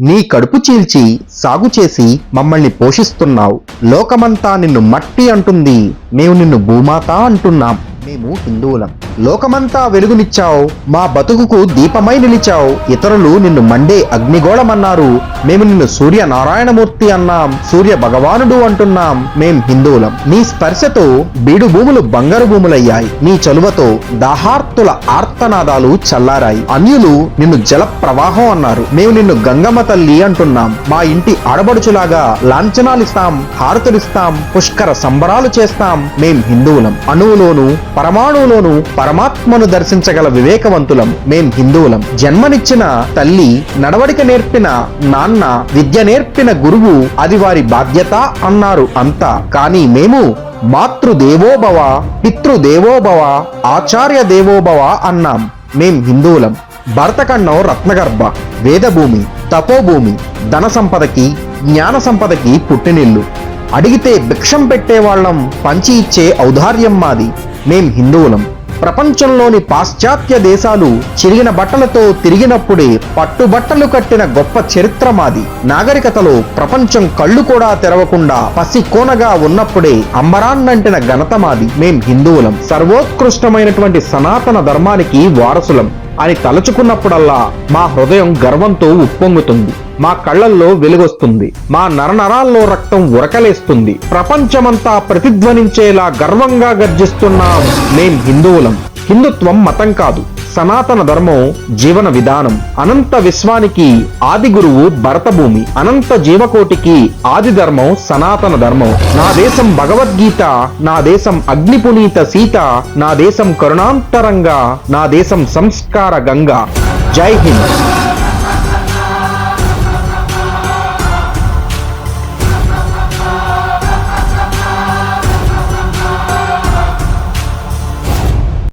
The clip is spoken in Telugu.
నీ కడుపు చీల్చి సాగు చేసి మమ్మల్ని పోషిస్తున్నావు. లోకమంతా నిన్ను మట్టి అంటుంది. మేము నిన్ను భూమాత అంటున్నాం. మేము హిందువులం. లోకమంతా వెలుగునిచ్చావు మా బతుకుకు దీపమై నిలిచావు. ఇతరులు నిన్ను మండే అగ్నిగోళమన్నారు. మేము నిన్ను సూర్య నారాయణమూర్తి అన్నాం సూర్య భగవానుడు అంటున్నాం. మేం హిందువులం. నీ స్పర్శతో బీడు భూములు బంగారు భూములయ్యాయి. నీ చలువతో దాహార్తుల ఆర్తనాదాలు చల్లారాయి. అన్యులు నిన్ను జల ప్రవాహం అన్నారు. మేము నిన్ను గంగమ్మ తల్లి అంటున్నాం. మా ఇంటి ఆడబడుచులాగా లాంఛనాలిస్తాం హారతులిస్తాం పుష్కర సంబరాలు చేస్తాం. మేం హిందువులం. అణువులోను పరమాణువులోను పరమాత్మను దర్శించగల వివేకవంతులం మేం హిందువులం. జన్మనిచ్చిన తల్లి నడవడిక నేర్పిన నాన్న విద్య నేర్పిన గురువు అది వారి బాధ్యత అన్నారు అంతా. కానీ మేము మాతృదేవోభవ పితృదేవోభవ ఆచార్య దేవోభవ అన్నాం. మేం హిందువులం. భరతఖండం రత్నగర్భ వేదభూమి తపోభూమి ధన సంపదకి జ్ఞాన సంపదకి పుట్టినిల్లు. అడిగితే భిక్షం పెట్టేవాళ్ళం పంచి ఇచ్చే ఔదార్యం మాది. మేం హిందువులం. ప్రపంచంలోని పాశ్చాత్య దేశాలు చిరిగిన బట్టలతో తిరిగినప్పుడే పట్టుబట్టలు కట్టిన గొప్ప చరిత్ర మాది. నాగరికతలో ప్రపంచం కళ్ళు కూడా తెరవకుండా పసి కోనగా ఉన్నప్పుడే అంబరాన్నంటిన ఘనత మాది. మేం హిందువులం. సర్వోత్కృష్టమైనటువంటి సనాతన ధర్మానికి వారసులం. అని తలుచుకున్నప్పుడల్లా మా హృదయం గర్వంతో ఉప్పొంగుతుంది. మా కళ్ళల్లో వెలుగొస్తుంది. మా నరనరాల్లో రక్తం ఉరకలేస్తుంది. ప్రపంచమంతా ప్రతిధ్వనించేలా గర్వంగా గర్జిస్తున్నాం మేం హిందువులం. హిందుత్వం మతం కాదు. సనాతన ధర్మం జీవన విధానం. అనంత విశ్వానికి ఆది గురువు భరతభూమి. అనంత జీవకోటికి ఆది ధర్మం సనాతన ధర్మం. నా దేశం భగవద్గీత నా దేశం అగ్నిపునీత సీత నా దేశం కరుణాంతరంగా నా దేశం సంస్కార గంగా. జై హింద్.